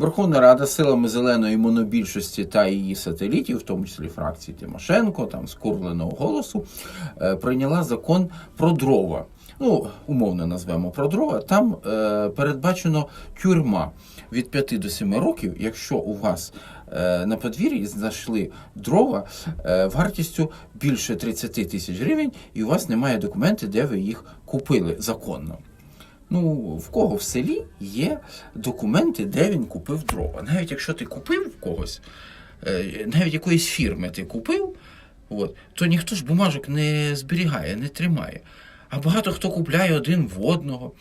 Верховна Рада силами зеленої монобільшості та її сателітів, в тому числі фракції Тимошенко, там скурленого голосу, е, прийняла закон про дрова. Ну, умовно назвемо про дрова. Там е, передбачено тюрма від 5 до 7 років, якщо у вас е, на подвір'ї знайшли дрова е, вартістю більше 30 тисяч гривень, і у вас немає документів, де ви їх купили законно. Ну, в кого в селі є документи, де він купив дрова. Навіть якщо ти купив в когось, е, навіть якоїсь фірми ти купив, от, то ніхто ж бумажок не зберігає, не тримає. А багато хто купляє один в одного,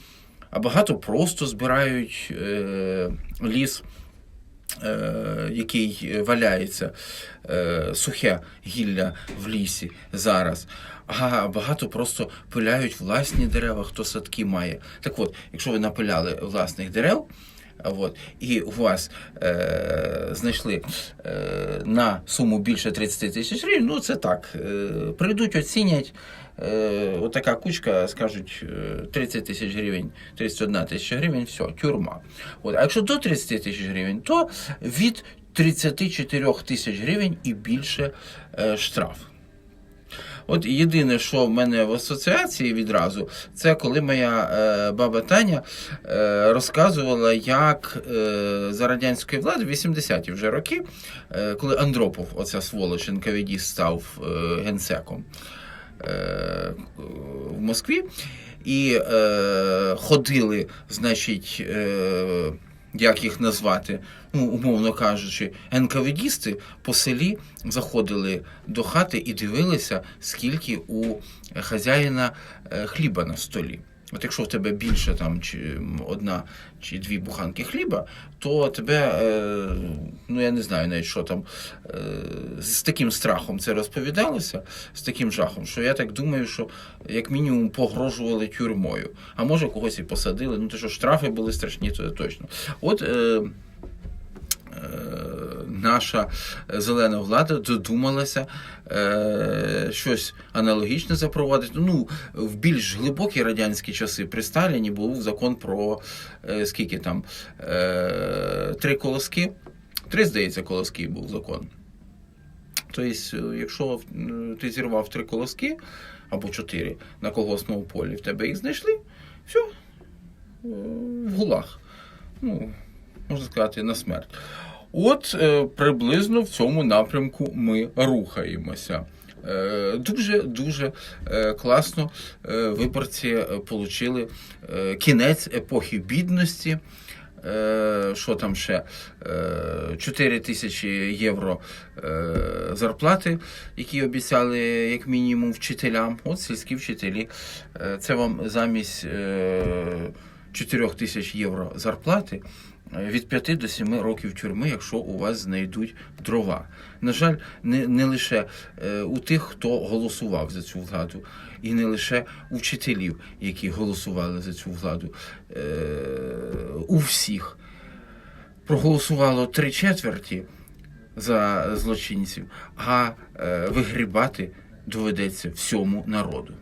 а багато просто збирають е, ліс який валяється, е, сухе гілля в лісі зараз. А багато просто пиляють власні дерева, хто садки має. Так от, якщо ви напиляли власних дерев, От, і у вас е, знайшли е, на суму більше 30 тисяч гривень, ну це так. Е, прийдуть, оцінять. Е, отака кучка, скажуть, е, 30 тисяч гривень, 31 тисяча гривень, все, тюрма. От, а якщо до 30 тисяч гривень, то від 34 тисяч гривень і більше е, штраф. От єдине, що в мене в асоціації відразу, це коли моя е, баба Таня е, розказувала, як е, за радянської влади, в 80-ті вже роки, е, коли Андропов, оця сволоч НКВД, став е, генсеком е, в Москві, і е, ходили, значить. Е, як їх назвати, ну, умовно кажучи, НКВДісти по селі заходили до хати і дивилися, скільки у хазяїна е, хліба на столі. От якщо в тебе більше там чи одна чи дві буханки хліба, то тебе, е, ну я не знаю навіть що там, е, з таким страхом це розповідалося, з таким жахом, що я так думаю, що як мінімум погрожували тюрмою. А може когось і посадили. Ну то що штрафи були страшні, то точно. От. Е, Наша зелена влада додумалася е, щось аналогічне запровадити. Ну, в більш глибокі радянські часи при Сталіні був закон про е, скільки там е, три колоски. Три, здається, колоски був закон. Тобто, е, якщо ти зірвав три колоски або чотири на колгоспному полі, в тебе їх знайшли, все, е, в гулах. Ну, можна сказати, на смерть. От е, приблизно в цьому напрямку ми рухаємося. Е, Дуже дуже е, класно виборці е, кінець епохи бідності. Що там ще? Е, 4 тисячі євро зарплати, які обіцяли як мінімум вчителям. От сільські вчителі. Це вам замість 4 тисяч євро зарплати е, від 5 до 7 років тюрми, якщо у вас знайдуть дрова. На жаль, не, не лише е, у тих, хто голосував за цю владу, і не лише у вчителів, які голосували за цю владу. Е, у всіх проголосувало три четверті за злочинців, а вигрібати доведеться всьому народу.